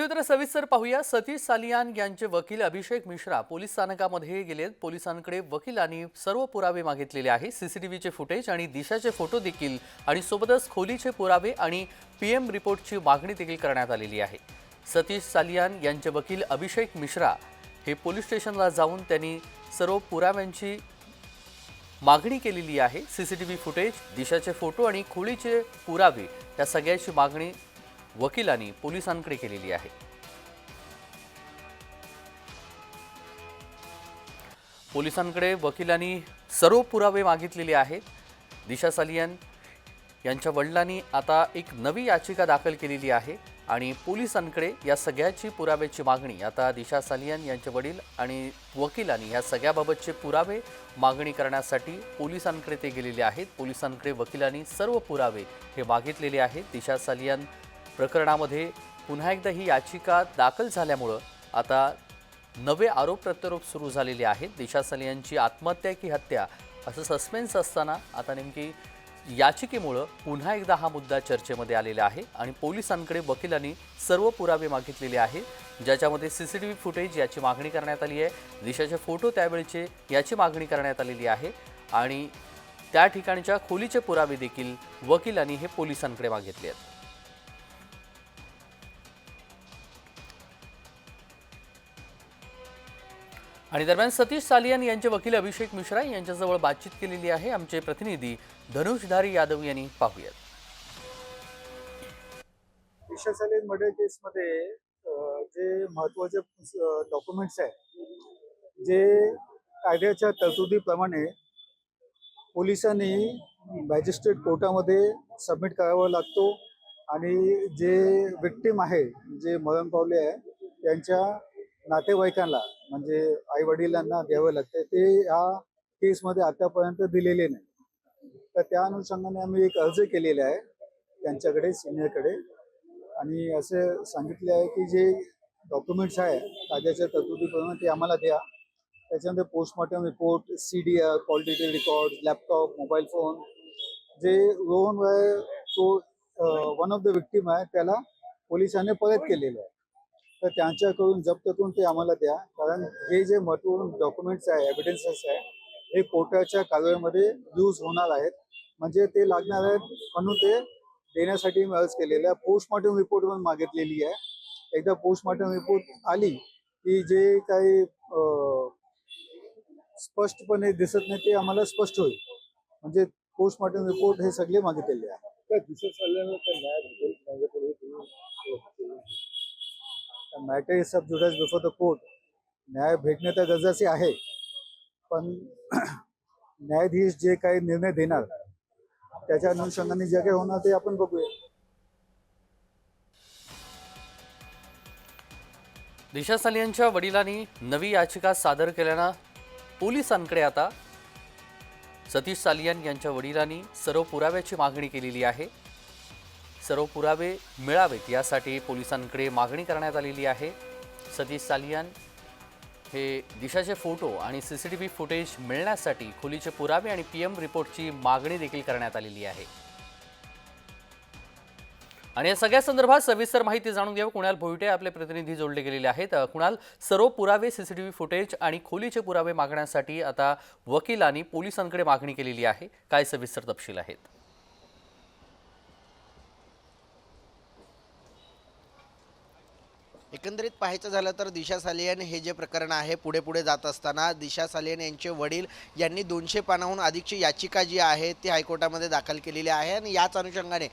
बातमीपत्र सविस्तर पाहूया. सतीश सालियान यांचे वकील अभिषेक मिश्रा पोलीस स्थानकामध्ये गेलेत पोलिसांकडे वकिलांनी सर्व पुरावे मागितलेले आहे. सीसीटीव्हीचे फुटेज आणि दिशाचे फोटो देखील आणि सोबतच खोलीचे पुरावे आणि पीएम रिपोर्टची मागणी देखील करण्यात आलेली आहे. सतीश सालियान यांचे वकील अभिषेक मिश्रा हे पोलीस स्टेशनला जाऊन त्यांनी सर्व पुराव्यांची मागणी केलेली आहे. सीसीटीव्ही फुटेज दिशाचे फोटो आणि खोलीचे पुरावे या सगळ्याची मागणी वकिलांनी पोलिसांकडे केलेली आहे. पोलिसांकडे वकिलांनी सर्व पुरावे मागितलेले आहेत. दिशा सालियन यांच्या वडिलांनी आता एक नवी याचिका दाखल केलेली आहे आणि पोलिसांकडे या सगळ्याची पुराव्याची मागणी आता दिशा सालियन यांचे वडील आणि वकिलांनी या सगळ्याबाबतचे पुरावे मागणी करण्यासाठी पोलिसांकडे ते गेलेले आहेत. पोलिसांकडे वकिलांनी सर्व पुरावे हे मागितलेले आहेत. दिशा सालियन प्रकरणामध्ये पुन्हा एकदा ही याचिका दाखल झाल्यामुळं आता नवे आरोप प्रत्यारोप सुरू झालेले आहेत. दिशा सलियांची आत्महत्या की हत्या असं सस्पेन्स असताना आता नेमकी याचिकेमुळं पुन्हा एकदा हा मुद्दा चर्चेमध्ये आलेला आहे आणि पोलिसांकडे वकिलांनी सर्व पुरावे मागितलेले आहेत. ज्याच्यामध्ये C C T V footage याची मागणी करण्यात आली आहे. दिशाचे फोटो त्यावेळचे याची मागणी करण्यात आलेली आहे आणि त्या ठिकाणच्या खोलीचे पुरावे देखील वकिलांनी हे पोलिसांकडे मागितले आहेत. आणि दरम्यान सतीश सालियान यांचे वकील अभिषेक मिश्रा यांच्याजवळ बातचीत केलेली आहे. आमचे प्रतिनिधी धनुषधारी यादव यांनी पाहूयात. सालियन मर्डर केसमध्ये जे महत्त्वाचे डॉक्युमेंट्स आहेत जे कायद्याच्या तरतुदीप्रमाणे पोलिसांनी मॅजिस्ट्रेट कोर्टामध्ये सबमिट करावा लागतो. आणि जे विक्टीम आहे जे मरण पावले आहे त्यांच्या नातेवाईकांना म्हणजे आई वडिलांना द्यावं लागते ते या केसमध्ये आतापर्यंत दिलेले नाही. तर त्या अनुषंगाने आम्ही एक अर्ज केलेला आहे त्यांच्याकडे सिनियरकडे. आणि असे सांगितले आहे की जे डॉक्युमेंट्स आहे कायद्याच्या तरतुदीप्रमाणे ते आम्हाला द्या. त्याच्यानंतर postmortem report C D R call detail record laptop mobile phone. जे रोहन वय तो वन ऑफ द विक्टीम आहे त्याला पोलिसांनी परत केलेलं आहे. तर त्यांच्याकडून जप्त करून ते आम्हाला द्या. कारण हे जे महत्त्वपूर्ण डॉक्युमेंट्स आहे एव्हिडन्सेस आहे हे कोर्टाच्या कारवाईमध्ये यूज होणार आहेत. म्हणजे ते लागणार आहेत म्हणून ते देण्यासाठी मी अर्ज केलेला आहे. पोस्टमॉर्टम रिपोर्ट पण मागितलेली आहे. एकदा पोस्टमॉर्टम रिपोर्ट आली की जे काही स्पष्टपणे दिसत नाही ते आम्हाला स्पष्ट होईल. म्हणजे पोस्टमॉर्टम रिपोर्ट हे सगळे मागितलेले आहे. Matter is sub judice before the court न्याय भेटणे तर गरजेचे आहे. पण न्यायाधीश जे काही निर्णय देणार त्याच्या अनुषंगाने जे काही होणार ते आपण बघूया. दिशा सालियांच्या वडिलांनी नवी याचिका सादर केल्यानं पोलिसांकडे आता सतीश सालियान यांच्या वडिलांनी सर्व पुराव्याची मागणी केलेली आहे. सर्व पुरावे मिळावेत यासाठी पोलिसांकडे मागणी करण्यात आलेली आहे. सतीश सालियान हे दिशाचे फोटो आणि C C T V footage मिळण्यासाठी खोलीचे पुरावे आणि पी एम रिपोर्टची मागणी देखील करण्यात आलेली आहे. आणि या सगळ्या संदर्भात सविस्तर माहिती जाणून घ्या कुणाल भोईटे आपले प्रतिनिधी जोडले गेलेले आहेत. कुणाल सर्व पुरावे सीसीटीव्ही फुटेज आणि खोलीचे पुरावे मागण्यासाठी आता वकिलांनी पोलिसांकडे मागणी केलेली आहे. काय सविस्तर तपशील आहेत? एकंदरीत पाहायचं झालं तर दिशा सालियन हे जे प्रकरण आहे पुढे पुढे जात असताना दिशा सालियन यांचे वडील यांनी दोनशे पानाहून अधिकची याचिका जी आहे ती हायकोर्टामध्ये दाखल केलेली आहे आणि याच अनुषंगाने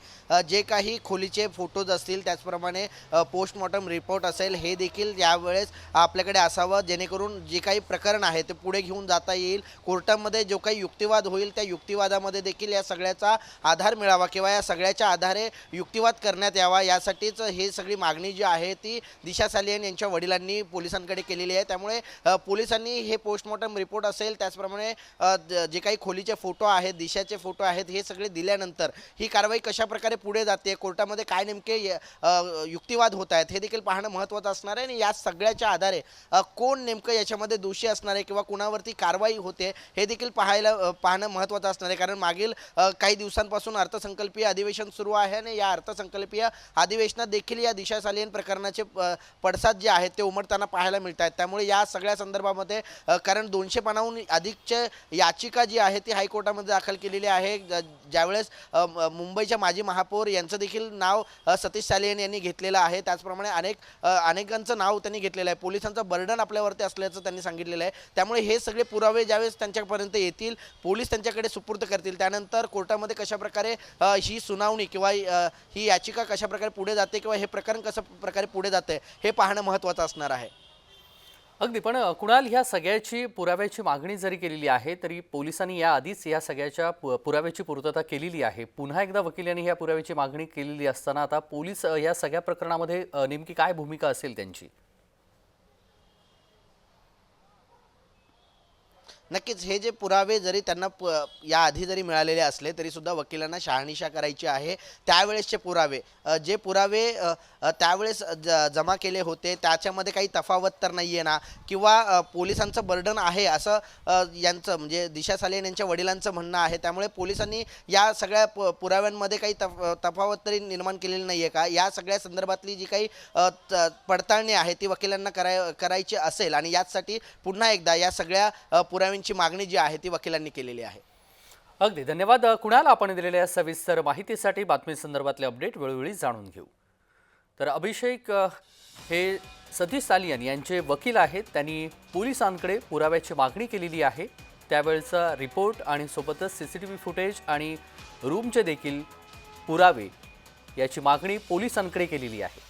जे काही खोलीचे फोटोज असतील त्याचप्रमाणे पोस्टमॉर्टम रिपोर्ट असेल हे देखील यावेळेस आपल्याकडे असावं. जेणेकरून जे काही प्रकरण आहे ते पुढे घेऊन जाता येईल. कोर्टामध्ये जो काही युक्तिवाद होईल त्या युक्तिवादामध्ये देखील या सगळ्याचा आधार मिळावा किंवा या सगळ्याच्या आधारे युक्तिवाद करण्यात यावा. यासाठीच हे सगळी मागणी जी आहे ती दिशा सालियन यांच्या वडिलांनी पोलिसांकडे केलेली आहे. त्यामुळे पोलिसांनी हे पोस्टमॉर्टम रिपोर्ट असेल त्याचप्रमाणे जे काही खोलीचे फोटो आहेत दिशाचे फोटो आहेत हे सगळे दिल्यानंतर ही कारवाई कशाप्रकारे पुढे जाते कोर्टामध्ये काय नेमके य- युक्तिवाद होत आहेत हे देखील पाहणं महत्त्वाचं असणार आहे. आणि या सगळ्याच्या आधारे कोण नेमकं याच्यामध्ये दोषी असणार आहे किंवा कुणावरती कारवाई होते हे देखील पाहायला पाहणं महत्त्वाचं असणार आहे. कारण मागील काही दिवसांपासून अर्थसंकल्पीय अधिवेशन सुरू आहे आणि या अर्थसंकल्पीय अधिवेशनात देखील या दिशा सालियन प्रकरणाचे पडसाद जे आहेत ते उमटताना पाहायला मिळत आहेत. त्यामुळे या सगळ्या संदर्भामध्ये कारण दोनशे पानाहून अधिकचे याचिका जी आहे ती हायकोर्टामध्ये दाखल केलेली आहे. ज- ज्यावेळेस म- मुंबईच्या माजी महापौर यांचं देखील नाव सतीश सालियन यांनी घेतलेलं आहे. त्याचप्रमाणे अनेक अनेकांचं नाव त्यांनी घेतलेलं आहे. पोलिसांचं बर्डन आपल्यावरती असल्याचं त्यांनी सांगितलेलं आहे. त्यामुळे हे सगळे पुरावे ज्यावेळेस त्यांच्यापर्यंत येतील पोलीस त्यांच्याकडे सुपूर्द करतील. त्यानंतर कोर्टामध्ये कशाप्रकारे ही सुनावणी किंवा ही याचिका कशाप्रकारे पुढे जाते किंवा हे प्रकरण कशा प्रकारे पुढे जाते हे पाहणं महत्त्वाचं असणार आहे. अगदी पण कुणाल ह्या सगळ्याची पुराव्याची मागणी जरी केलेली आहे तरी पोलिसांनी या आधीच या सगळ्याच्या पु- पुराव्याची पूर्तता केलेली आहे. पुन्हा एकदा वकिलांनी ह्या पुराव्याची मागणी केलेली असताना आता पोलीस या सगळ्या प्रकरणामध्ये नेमकी काय भूमिका असेल त्यांची? नक्कीच हे जे पुरावे जरी त्यांना प याआधी जरी मिळालेले असले तरीसुद्धा वकिलांना शहानिशा करायची आहे. त्यावेळेसचे पुरावे जे पुरावे त्यावेळेस ज जमा केले होते त्याच्यामध्ये काही तफावत तर नाही आहे ना? किंवा पोलिसांचं बर्डन आहे असं यांचं म्हणजे दिशा सालेन यांच्या वडिलांचं म्हणणं आहे. त्यामुळे पोलिसांनी या सगळ्या प पुराव्यांमध्ये काही तफ तफावत तरी निर्माण केलेली नाही आहे का? या सगळ्या संदर्भातली जी काही पडताळणी आहे ती वकिलांना कराय करायची असेल. आणि याचसाठी पुन्हा एकदा या सगळ्या पुराव्या पुराव्यांची मागणी जी आहे ती वकिलांनी केलेली आहे. अगदी. धन्यवाद. कुणाला कुणाल आपण दिलेल्या सविस्तर माहितीसाठी? बातमी संदर्भातले अपडेट वेळोवेळी जाणून घेऊ. तर अभिषेक हे सतीश सालियन यांचे वकील आहेत. त्यांनी पोलिसांकडे पुराव्याची मागणी केलेली आहे. त्यावेळचा रिपोर्ट आणि सोबतच C C T V footage आणि रूमचे देखील पुरावे याची मागणी पोलिसांकडे केलेली आहे.